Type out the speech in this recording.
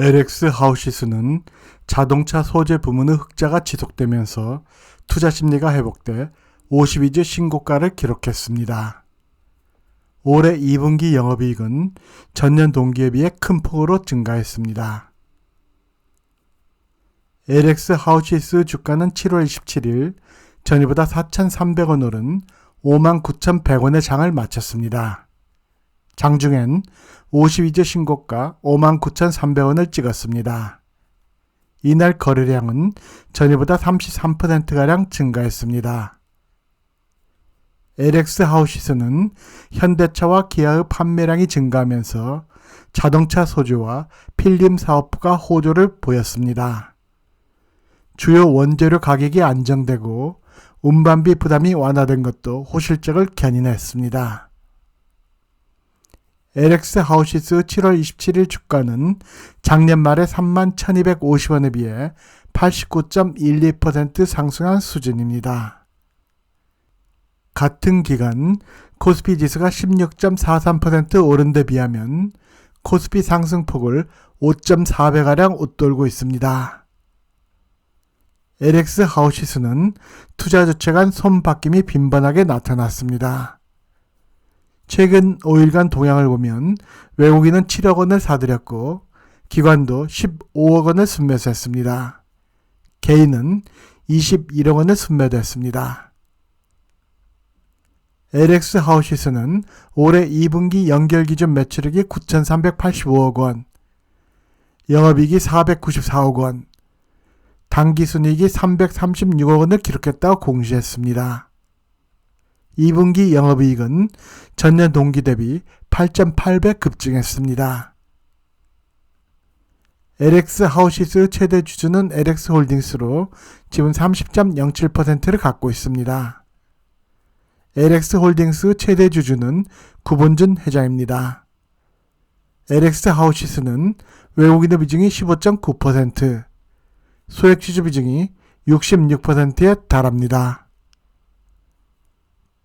LX 하우시스는 자동차 소재 부문의 흑자가 지속되면서 투자 심리가 회복돼 52주 신고가를 기록했습니다. 올해 2분기 영업이익은 전년 동기에 비해 큰 폭으로 증가했습니다. LX 하우시스 주가는 7월 27일 전일보다 4,300원 오른 59,100원의 장을 마쳤습니다. 장중엔 52주 신고가 59,300원을 찍었습니다. 이날 거래량은 전일보다 33%가량 증가했습니다. LX 하우시스는 현대차와 기아의 판매량이 증가하면서 자동차 소주와 필름 사업부가 호조를 보였습니다. 주요 원재료 가격이 안정되고 운반비 부담이 완화된 것도 호실적을 견인했습니다. LX 하우시스 7월 27일 주가는 작년 말의 31,250원에 비해 89.12% 상승한 수준입니다. 같은 기간 코스피 지수가 16.43% 오른 데 비하면 코스피 상승폭을 5.4배가량 웃돌고 있습니다. LX 하우시스는 투자 주체 간 손바뀜이 빈번하게 나타났습니다. 최근 5일간 동향을 보면 외국인은 7억 원을 사들였고 기관도 15억 원을 순매수했습니다. 개인은 21억 원을 순매도했습니다. LX 하우시스는 올해 2분기 연결 기준 매출액이 9,385억 원, 영업이익이 494억 원, 당기순이익이 336억 원을 기록했다고 공시했습니다. 2분기 영업이익은 전년 동기 대비 8.8배 급증했습니다. LX 하우시스 최대 주주는 LX 홀딩스로 지분 30.07%를 갖고 있습니다. LX 홀딩스 최대 주주는 구본준 회장입니다. LX 하우시스는 외국인의 비중이 15.9%, 소액 주주 비중이 66%에 달합니다.